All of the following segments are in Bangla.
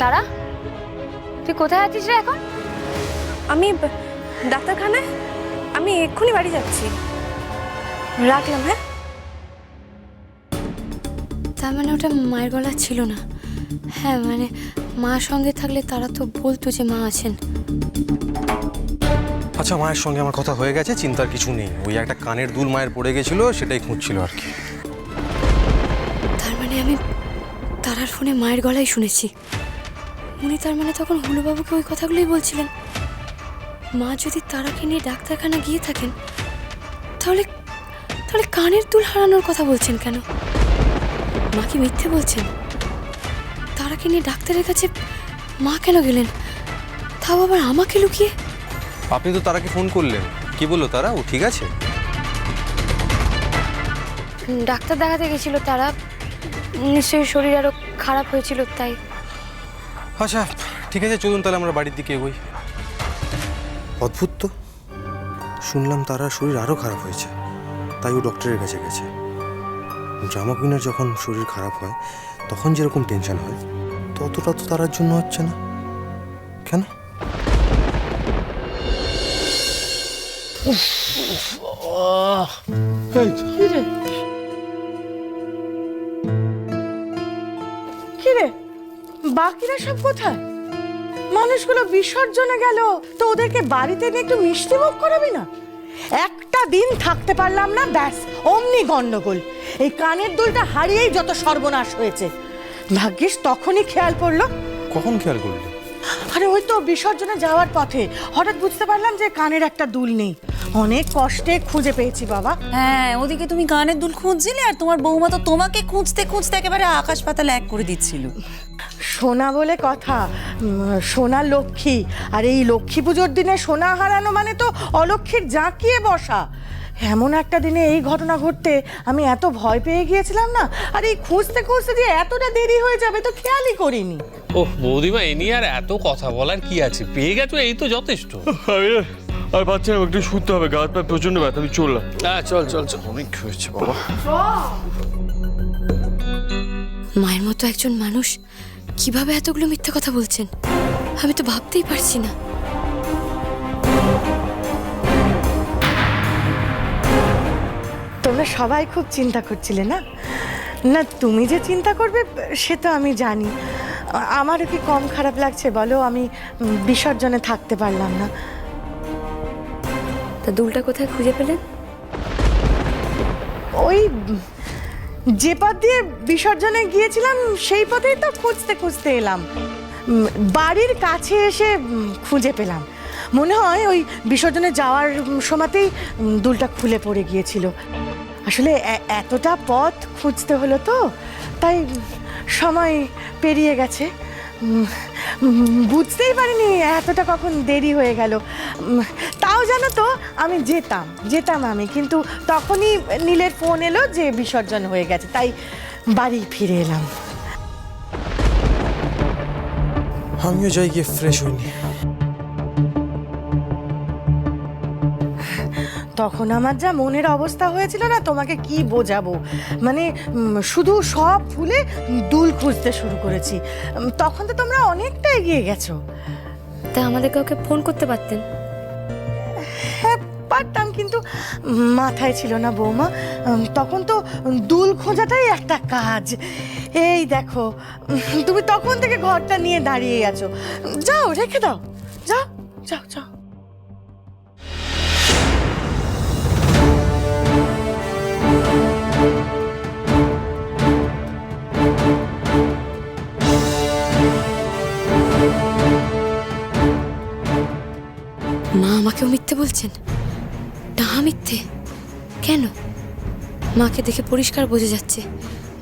তারা? তুই কোথায় আছিস রে এখন? আমি ডাক্তারখানায়? আমি এক্ষুনি বাড়ি যাচ্ছি। রাখলাম হ্যাঁ? তার মানে ওটা মায়ের গলা ছিল না। হ্যাঁ মানে মা সঙ্গে থাকলে তারা তো বলতো যে মা আছেন। আচ্ছা মায়ের সঙ্গে আমার কথা হয়ে গেছে চিন্তার কিছু নেই। ওই একটা কানের দুল মায়ের পড়ে গেছিল সেটাই খুঁজছিল আর কি। তার মানে আমি তারার ফোনে মায়ের গলাই শুনেছি। উনি তার মানে তখন হুলুবাবুকে ওই কথাগুলোই বলছিলেন। মা যদি তারাকে নিয়ে ডাক্তারখানা গিয়ে থাকেন তাহলে তাহলে কানের দুল হারানোর কথা বলছেন কেন? মা কি মিথ্যে বলছেন? তারাকে নিয়ে ডাক্তারের কাছে মা কেন গেলেন? তাও আবার আমাকে লুকিয়ে? আপনি তো তারাকে ফোন করলেন। কি বলল তারা? ও ঠিক আছে? ডাক্তার দেখাতে গেছিল তারা। নিশ্চয়ই শরীর আরও খারাপ হয়েছিল তাই আচ্ছা ঠিক আছে চলুন তাহলে আমরা বাড়ির দিকে এগোই। অদ্ভুত তো। শুনলাম তারা শরীর আরও খারাপ হয়েছে। তাই ও ডক্টরের কাছে গেছে। ড্রামা কুইনের যখন শরীর খারাপ হয় তখন যেরকম টেনশন হয় ততটা তো তারার জন্য হচ্ছে না। কেন? কিরে বাকিরা সব কোথায়? মানুষগুলো বিসর্জনে গেল, তো ওদেরকে বাড়িতে নিয়ে একটু মিষ্টি মুখ করাবি না? একটা দিন থাকতে পারলাম না, ব্যাস, অমনি গন্ডগোল। এই কানের দুলটা হারিয়েই যত সর্বনাশ হয়েছে। ভাগ্যিস তখনই খেয়াল পড়ল। কখন খেয়াল করলি? আরে ওই তো বিসর্জনে যাওয়ার পথে। হঠাৎ বুঝতে পারলাম যে কানের একটা দুল নেই। অনেক কষ্টে খুঁজে পেয়েছি বাবা। হ্যাঁ ওদিকে তুমি গানের দুল খুঁজছিলে আর তোমার বৌমা তো তোমাকে খুঁজতে খুঁজতে একেবারে আকাশ পাতাল এক করে দিচ্ছিল। সোনা বলে কথা। সোনা লক্ষ্মী। আর এই লক্ষ্মী পুজোর দিনে সোনা হারানো মানে তো অলক্ষ্মীর জাঁকিয়ে বসা। এমন একটা দিনে এই ঘটনা ঘটতে আমি এত ভয় পেয়ে গিয়েছিলাম না? আর এই খুঁজতে খুঁজতে যে এতটা দেরি হয়ে যাবে তো খেয়ালই করিনি। ওহ বৌদিমা এ নিয়ে আর এত কথা বলার কি আছে? পেয়ে গেছো এই তো যথেষ্ট। আর না একটু শুতে হবে গা হাত পায়ে প্রচণ্ড ব্যথা আমি চললাম। হ্যাঁ চল চল চল। অনেক হয়েছে বাবা। মায়ের মতো একজন মানুষ কীভাবে এতগুলো মিথ্যে কথা বলছেন? আমি তো ভাবতেই পারছি না। তোমরা সবাই খুব চিন্তা করছিলে না? না তুমি যে চিন্তা করবে সে তো আমি জানি। আমারও কি কম খারাপ লাগছে বলো? আমি বিসর্জনে থাকতে পারলাম না। তা দুলটা কোথায় খুঁজে পেলেন ওই যে পথ দিয়ে বিসর্জনে গিয়েছিলাম সেই পথেই তো খুঁজতে খুঁজতে এলাম। বাড়ির কাছে এসে খুঁজে পেলাম। মনে হয় ওই বিসর্জনে যাওয়ার সময়তেই দুলটা খুলে পড়ে গিয়েছিল। আসলে এতটা পথ খুঁজতে হলো তো, তাই সময় পেরিয়ে গেছে। বুঝতেই পারিনি এতটা কখন দেরি হয়ে গেল। তাও জানো তো, আমি যেতাম যেতাম আমি, কিন্তু তখনই নীলের ফোন এলো যে বিসর্জন হয়ে গেছে, তাই বাড়ি ফিরে এলাম। আমিও যাই গিয়ে ফ্রেশ হইনি তখন আমার যা মনের অবস্থা হয়েছিল না তোমাকে কি বোঝাবো? মানে শুধু সব ফুলে দুল খুঁজতে শুরু করেছি। তখন তো তোমরা অনেকটা এগিয়ে গেছো। তা আমাদের কাউকে ফোন করতে পারতেন? হ্যাঁ পারতাম কিন্তু মাথায় ছিল না বৌমা। তখন তো দুল খোঁজাটাই একটা কাজ। এই দেখো তুমি তখন থেকে ঘরটা নিয়ে দাঁড়িয়ে আছো। যাও রেখে দাও। যাও যাও যাও। মা আমাকেও মিথ্যে বলছেন? না মিথ্যে। কেন? মাকে দেখে পরিষ্কার বোঝা যাচ্ছে।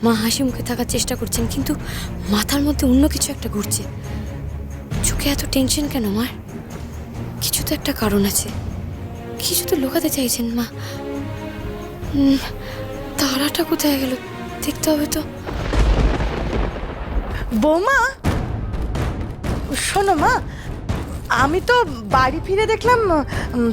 মা হাসি মুখে থাকার চেষ্টা করছেন, কিন্তু মাথার মধ্যে অন্য কিছু একটা ঘুরছে। চোখে এত টেনশন কেন মার কিছু তো একটা কারণ আছে। কিছু তো লুকাতে চাইছেন, মা। তারাটা কোথায় গেল? দেখতে হবে তো। বৌমা! শোনো, মা। আমি তো বাড়ি ফিরে দেখলাম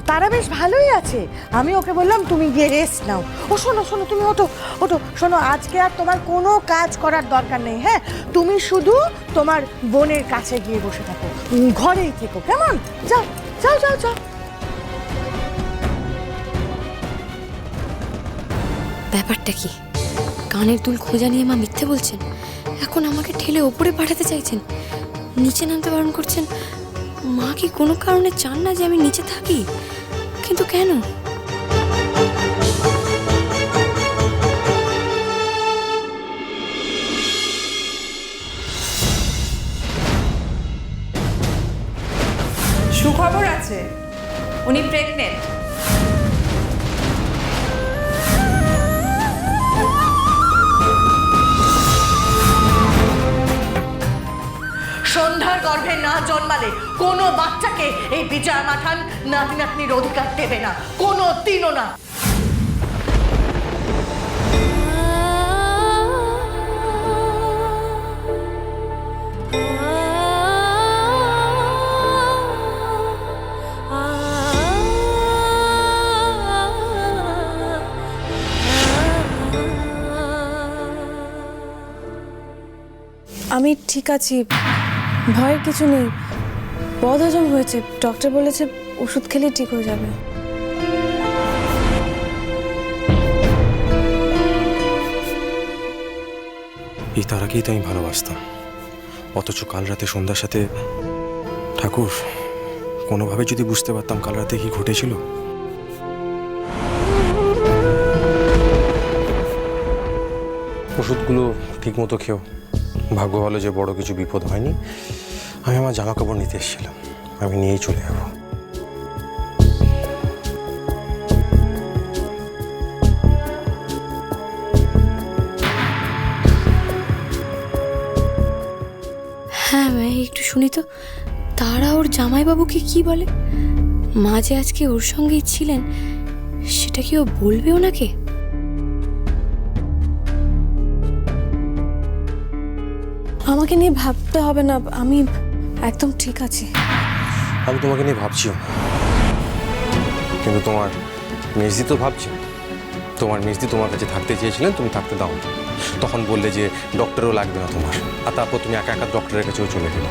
তারা বেশ ভালোই আছে। আমি ওকে বললাম, তুমি গিয়ে রেস্ট নাও। ও, শোনো শোনো, তুমি ওঠো ওঠো। শোনো, আজকে আর তোমার কোনো কাজ করার দরকার নেই হ্যাঁ? তুমি শুধু তোমার বোনের কাছে গিয়ে বসে থাকো ঘরেই থেকো, কেমন? যাও যাও যাও যাও। ব্যাপারটা কি? কানের দুল খোঁজা নিয়ে মা মিথ্যে বলছেন? এখন আমাকে ঠেলে ওপরে পাঠাতে চাইছেন? নিচে নামতে বারণ করছেন? মা কি কোনো কারণে চান না যে আমি নিচে থাকি? কিন্তু কেন? সুখবর আছে। উনি প্রেগনেন্ট সন্ধ্যার গর্ভে না জন্মালে কোনো বাচ্চাকে এই বিচার মাঠান নাতি নাতনির অধিকার দেবে না। কোনো দিনও না। আমি ঠিক আছি। ভয়ের কিছু নেই। বদহজম হয়েছে। ডক্টর বলেছে ওষুধ খেলেই ঠিক হয়ে যাবে। এই তারাকেই তো আমি ভালোবাসতাম। অথচ কাল রাতে সন্ধ্যার সাথে ঠাকুর, কোনোভাবে যদি বুঝতে পারতাম কাল রাতে কি ঘটেছিল। ওষুধগুলো ঠিক মতো খেও। ভাগ্য ভালো যে বড় কিছু বিপদ হয়নি। আমি আমার জামা কাপড় নিতে এসেছিলাম। আমি নিয়েই চলে যাব। হ্যাঁ ম্যা, একটু শুনি তো। তারা ওর জামাইবাবুকে কি বলে? মা যে আজকে ওর সঙ্গেই ছিলেন সেটা কি ও বলবে ওনাকে? আমাকে নিয়ে ভাবতে হবে না আমি একদম ঠিক আছে। আমি তোমাকে নিয়ে ভাবছিও। কিন্তু তোমার মেজদি তো ভাবছে। তোমার মেজদি তোমার কাছে থাকতে চেয়েছিলেন, তুমি থাকতে দাও তখন বললে যে ডক্টরও লাগবে না তোমার। আর তারপর তুমি একা একা ডক্টরের কাছেও চলে গেলে।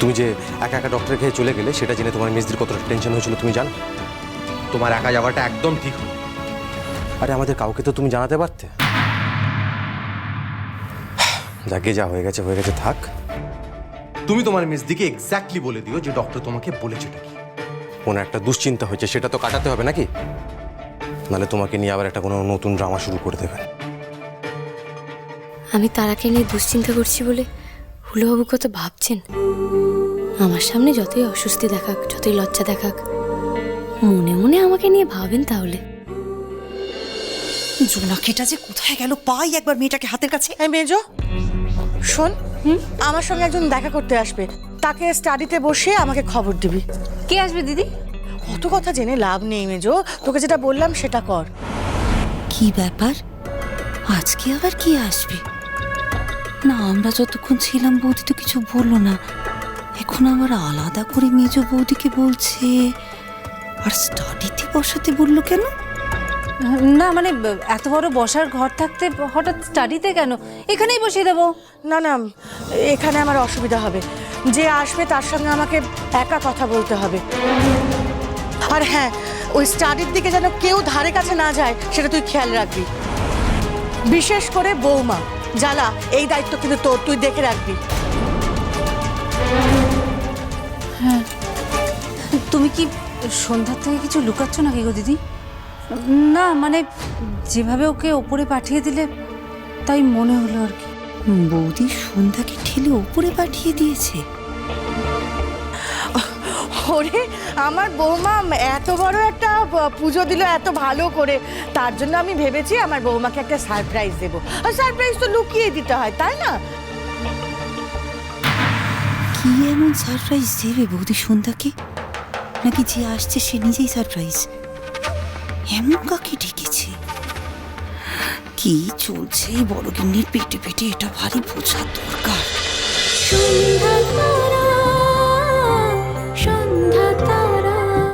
তুমি যে একা একা ডক্টরের কাছে চলে গেলে, সেটা জেনে তোমার মেজদির কতটা টেনশন হয়েছিল তুমি জানো? তোমার একা যাওয়াটা একদম ঠিক। আরে আমাদের কাউকে তো তুমি জানাতে পারতে? যাকে যা হয়ে গেছে হয়ে গেছে থাক। তুমি তোমার মেজদিকে এক্স্যাক্টলি বলে দিও যে ডক্টর তোমাকে বলেছেটা কি। কোনো একটা দুশ্চিন্তা হয়েছে সেটা তো কাটাতে হবে নাকি? নাহলে তোমাকে নিয়ে আবার একটা কোনো নতুন ড্রামা শুরু করে দেবে আমি তারাকে নিয়ে দুশ্চিন্তা করছি বলে হুলোবাবু কত ভাবছেন? আমার সামনে যতই অস্বস্তি দেখাক যতই লজ্জা দেখাক মনে মনে আমাকে নিয়ে ভাবেন তাহলে। জোনাকিটা যে কোথায় গেল পাই একবার মেয়েটাকে হাতের কাছে। এই মেজো শোন আমার সঙ্গে একজন দেখা করতে আসবে। তাকে স্টাডিতে বসে আমাকে খবর দিবি। কে আসবে দিদি? অত কথা জেনে লাভ নেই মেজো। তোকে যেটা বললাম সেটা কর। কি ব্যাপার? আজকে আবার কি আসবে? না আমরা যতক্ষণ ছিলাম বৌদি তো কিছু বলল না। এখন আবার আলাদা করে মেজ বৌদিকে বলছে আর স্টাডিতে বসাতে বলল কেন? না মানে এত বড় বসার ঘর থাকতে হঠাৎ স্টাডিতে কেন? এখানেই বসিয়ে দেবো। না না এখানে আমার অসুবিধা হবে। যে আসবে তার সঙ্গে আমাকে একা কথা বলতে হবে। আর হ্যাঁ ওই স্টাডির দিকে যেন কেউ ধারে কাছে না যায় সেটা তুই খেয়াল রাখবি। বিশেষ করে বৌমা জ্বালা এই দায়িত্ব কিন্তু তোর তুই দেখে রাখবি। তুমি কি সন্ধ্যার থেকে কিছু লুকাচ্ছ নাকি গো দিদি? না মানে যেভাবে ওকে ওপরে পাঠিয়ে দিলে তাই মনে হলো আর কি। বৌদি সন্ধ্যাকে ঠেলে ওপরে পাঠিয়ে দিয়েছে। ওরে আমার বৌমা এত বড় একটা পুজো দিল এত ভালো করে। তার জন্য আমি ভেবেছি আমার বৌমাকে একটা সারপ্রাইজ দেবো। আর সারপ্রাইজ তো লুকিয়ে দিতে হয় তাই না? কি এমন সারপ্রাইজ দেবে বৌদি সন্ধ্যাকে? নাকি যে আসছে সে নিজেই সারপ্রাইজ এমন কাকে ডেকেছে? কি চলছে এই বড় গিন্নির পেটে পেটে? এটা ভারী বোঝা দরকার।